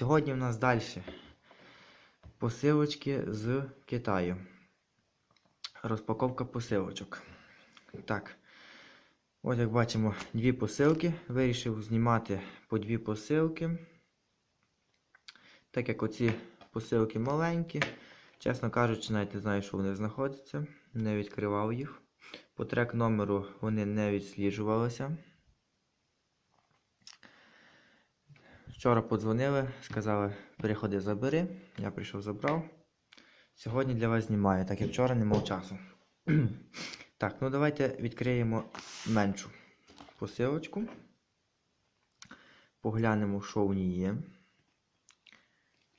Сьогодні в нас далі посилочки з Китаю. Розпаковка посилочок. Так. Ось як бачимо, дві посилки. Вирішив знімати по дві посилки. Так як оці посилки маленькі. Чесно кажучи, навіть не знаю, що вони знаходяться. Не відкривав їх. По трек номеру вони не відсліджувалися. Вчора подзвонили, сказали, переходи забери. Я прийшов, забрав. Сьогодні для вас знімаю, так як вчора не мав часу. так, ну давайте відкриємо меншу посилочку. Поглянемо, що в ній є.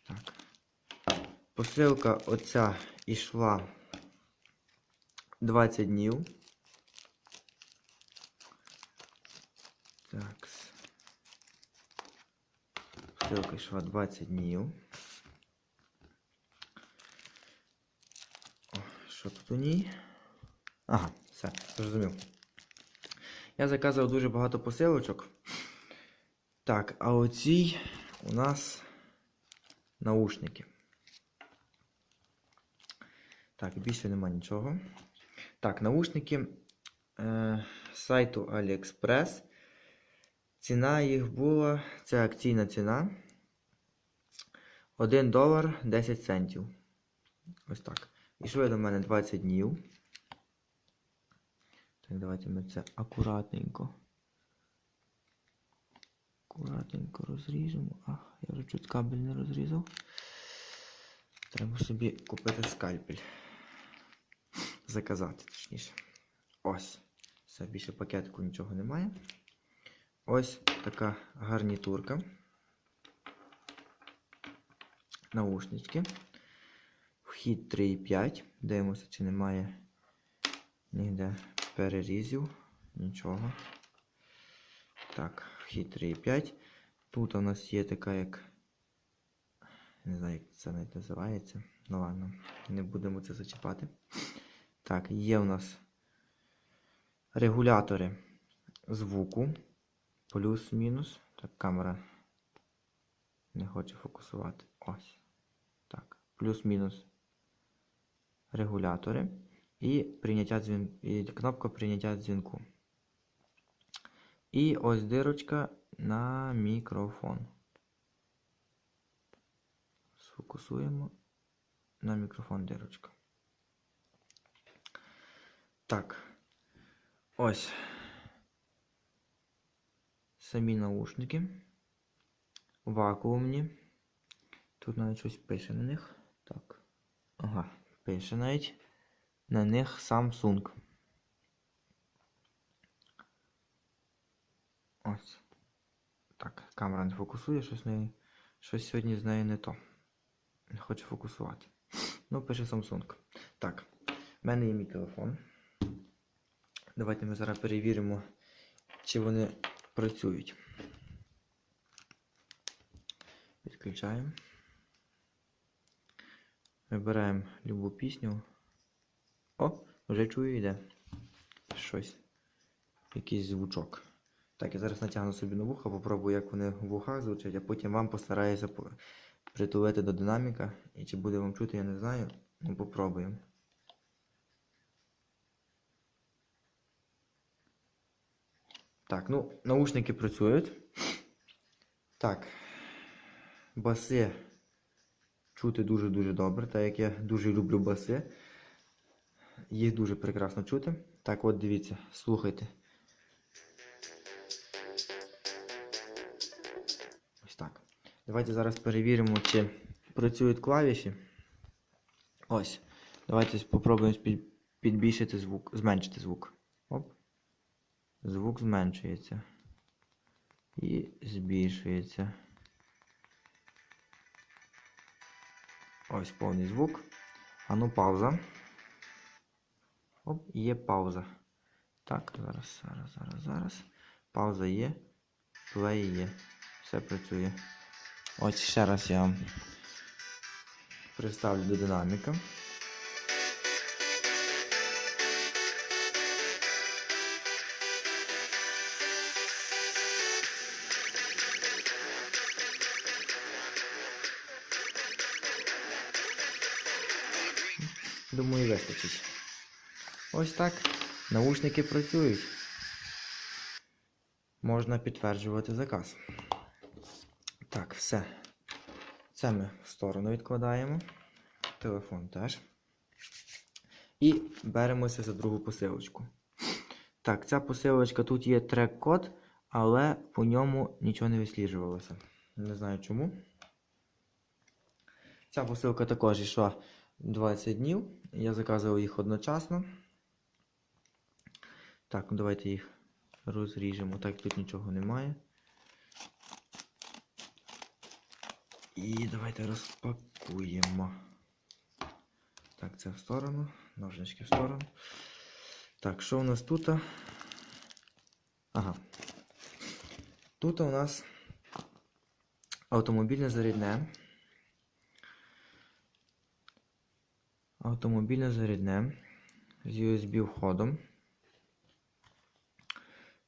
Так. Посилка оця ішла 20 днів. Так. Посилка йшла 20 днів. О, що тут у ній? Ага, все, зрозумів. Я заказав дуже багато посилочок. Так, а оцій у нас наушники. Так, більше нема нічого. Так, наушники е, сайту AliExpress. Ціна їх була, це акційна ціна. 1 долар 10 центів. Ось так. Ішли до мене 20 днів. Так, давайте ми це акуратненько. Акуратненько розріжемо. А, я вже чуть кабель не розрізав. Треба собі купити скальпель. Заказати, точніше. Ось. Все, більше пакетику нічого немає. Ось така гарнітурка. Наушнички. Вхід 3,5. Дивимося, чи немає ніде перерізів. Нічого. Так, вхід 3,5. Тут у нас є така, як. Не знаю, як це навіть називається. Ну ладно, не будемо це зачіпати. Так, є у нас регулятори звуку. Плюс-мінус. Так, камера не хоче фокусувати. Ось. Так. Плюс-мінус регулятори. І прийняття дзвін... і кнопка прийняття дзвінку. І ось дирочка на мікрофон. Сфокусуємо на мікрофон дирочка. Так. Ось самі наушники. Вакуумні. Тут навіть щось пише на них. Так. Ага, пише навіть. На них Samsung. Ось. Так, камера не фокусує, щось неї. Щось сьогодні з нею не то. Не хоче фокусувати. Ну, пише Samsung. Так, в мене є мій телефон. Давайте ми зараз перевіримо, чи вони працюють. Відключаємо. Вибираємо любу пісню. О, вже чую йде. Щось. Якийсь звучок. Так, я зараз натягну собі на вуха, попробую, як вони в вухах звучать, а потім вам постараюся притулити до динаміка. І чи буде вам чути, я не знаю. Ну, попробуємо. Так, ну, наушники працюють. Так. Баси чути дуже-дуже добре, так як я дуже люблю баси. Їх дуже прекрасно чути. Так, от дивіться, слухайте. Ось так. Давайте зараз перевіримо, чи працюють клавіші. Ось. Давайте спробуємо підбільшити звук, зменшити звук. Оп. Звук зменшується. І збільшується. Ось повний звук. А ну пауза. Оп, є пауза. Так, зараз, зараз, зараз, зараз. Пауза є. Плей є. Все працює. Ось ще раз я вам представлю до динаміка. Вистачить. Ось так. Наушники працюють. Можна підтверджувати заказ. Так, все. Це ми в сторону відкладаємо. Телефон теж. І беремося за другу посилочку. Так, ця посилочка тут є трек-код, але по ньому нічого не висліджувалося. Не знаю чому. Ця посилка також йшла 20 днів. Я заказував їх одночасно. Так, ну давайте їх розріжемо. Так, тут нічого немає. І давайте розпакуємо. Так, це в сторону. Ножнички в сторону. Так, що у нас тут? Ага. Тут у нас автомобільне зарядне. Автомобільне зарядне з USB входом.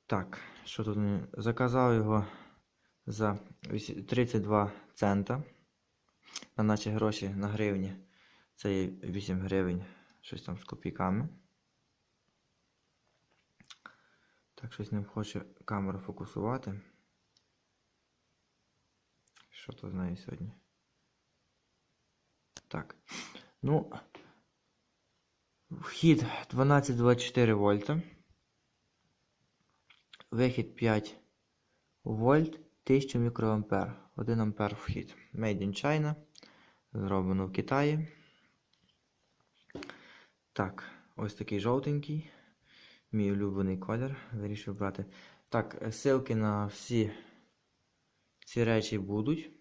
Так, що тут? Заказав його за 32 цента. На наші гроші на гривні. Це є 8 гривень, щось там з копійками. Так, щось не хоче камера фокусувати. Що то з нею сьогодні? Так. Ну, вхід 12,24 вольта. Вихід 5 вольт, 1000 мікроампер. 1 ампер вхід. Made in China. Зроблено в Китаї. Так, ось такий жовтенький. Мій улюблений колір. Вирішив брати. Так, ссылки на всі ці речі будуть.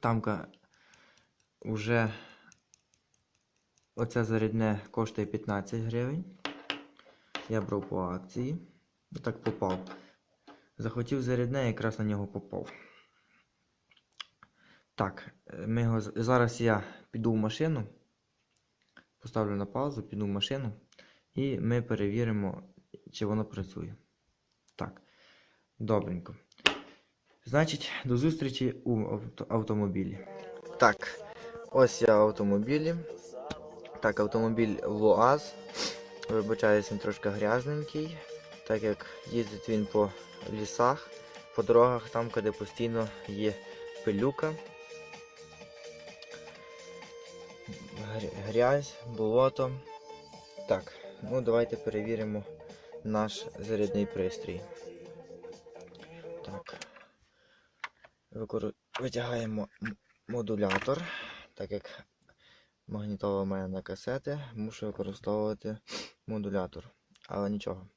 Тамка вже оце зарядне коштує 15 гривень. Я брав по акції. Так попав. Захотів зарядне, якраз на нього попав. Так, е, ми його... зараз я піду в машину. Поставлю на паузу, піду в машину. І ми перевіримо, чи воно працює. Так, добренько. Значить, до зустрічі у автомобілі. Так, ось я в автомобілі. Так, автомобіль ЛуАЗ. Вибачаюсь, він трошки грязненький, так як їздить він по лісах, по дорогах, там, де постійно є пилюка. Грязь, болото. Так, ну давайте перевіримо наш зарядний пристрій. Так. Витягаємо модулятор, так як магнітола в мене на касети, мушу використовувати модулятор. Але нічого.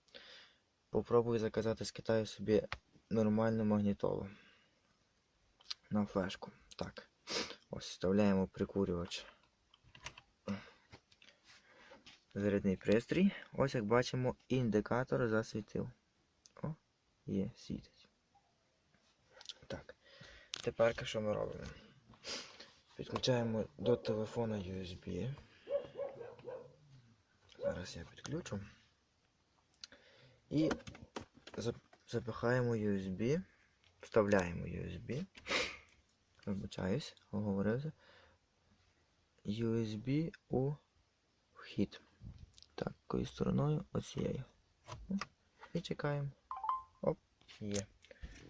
Попробую заказати з Китаю собі нормальну магнітолу. На флешку. Так. Ось вставляємо прикурювач. Зарядний пристрій. Ось як бачимо, індикатор засвітив. О, є, світить. Так. Тепер що ми робимо? Підключаємо до телефона USB. Зараз я підключу. І запихаємо USB. Вставляємо USB. Вибачаюсь, оговорився. USB у вхід. Такою стороною, оцією. І чекаємо. Оп, є.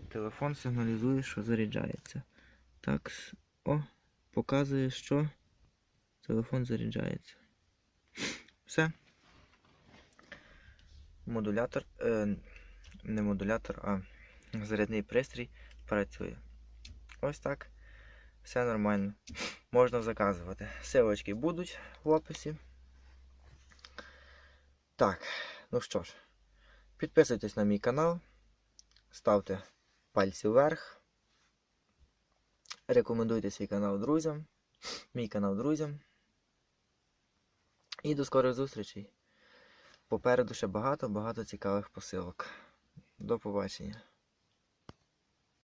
Телефон сигналізує, що заряджається. Так, о, показує, що телефон заряджається. Все. Модулятор, е, не модулятор, а зарядний пристрій працює. Ось так. Все нормально. Можна заказувати. Силочки будуть в описі. Так, ну що ж, підписуйтесь на мій канал, ставте пальці вверх. Рекомендуйте свій канал друзям, мій канал друзям. І до скорих зустрічей. Попереду ще багато-багато цікавих посилок. До побачення.